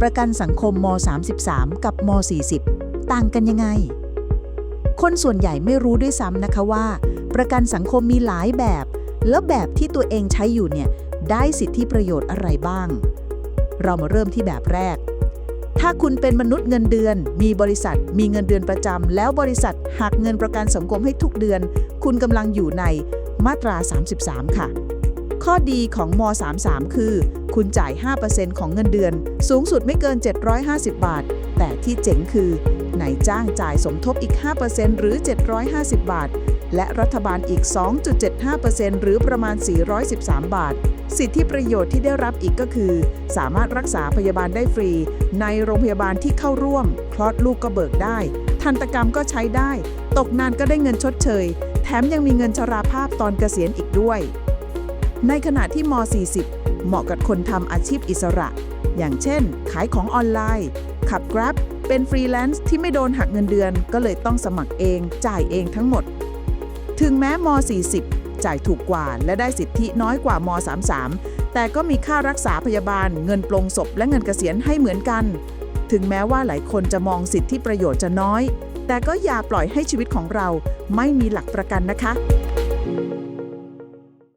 ประกันสังคมม 33 กับม 40 ต่างกันยังไง คนส่วนใหญ่ไม่รู้ด้วยซ้ำนะคะว่า ประกันสังคมมีหลายแบบ แล้วแบบที่ตัวเองใช้อยู่เนี่ย ได้สิทธิประโยชน์อะไรบ้าง เรามาเริ่มที่แบบแรก ถ้าคุณเป็นมนุษย์เงินเดือน มีบริษัท มีเงินเดือนประจำแล้วบริษัทหักเงินประกันสังคมให้ทุกเดือน คุณกำลังอยู่ในมาตรา 33 ค่ะ ข้อดีของม 33 คือ คุณจ่าย 5%ของเงินเดือน สูงสุดไม่เกิน 750 บาท แต่ที่เจ๋งคือนายจ้างจ่ายสมทบอีก 5%หรือ 750 บาท และรัฐบาลอีก 2.75%หรือประมาณ 413 บาท สิทธิประโยชน์ที่ได้รับอีกก็คือ สามารถรักษาพยาบาลได้ฟรี ในโรงพยาบาลที่เข้าร่วม คลอดลูกก็เบิกได้ ทันตกรรมก็ใช้ได้ ตกงานก็ได้เงินชดเชย แถมยังมีเงินชราภาพตอนเกษียณอีกด้วย ในขณะที่ม 40 เหมาะกับคนทำอาชีพอิสระ อย่างเช่น ขายของออนไลน์ ขับ Grab เป็นฟรีแลนซ์ที่ไม่โดนหักเงินเดือน ก็เลยต้องสมัครเอง จ่ายเองทั้งหมด ถึงแม้ม 40 จ่ายถูกกว่าและได้สิทธิน้อยกว่าม 33 แต่ก็มีค่ารักษาพยาบาล เงินปลงศพและเงินเกษียณให้เหมือนกัน ถึงแม้ว่าหลายคนจะมองสิทธิประโยชน์จะน้อย แต่ก็อย่าปล่อยให้ชีวิตของเราไม่มีหลักประกันนะคะ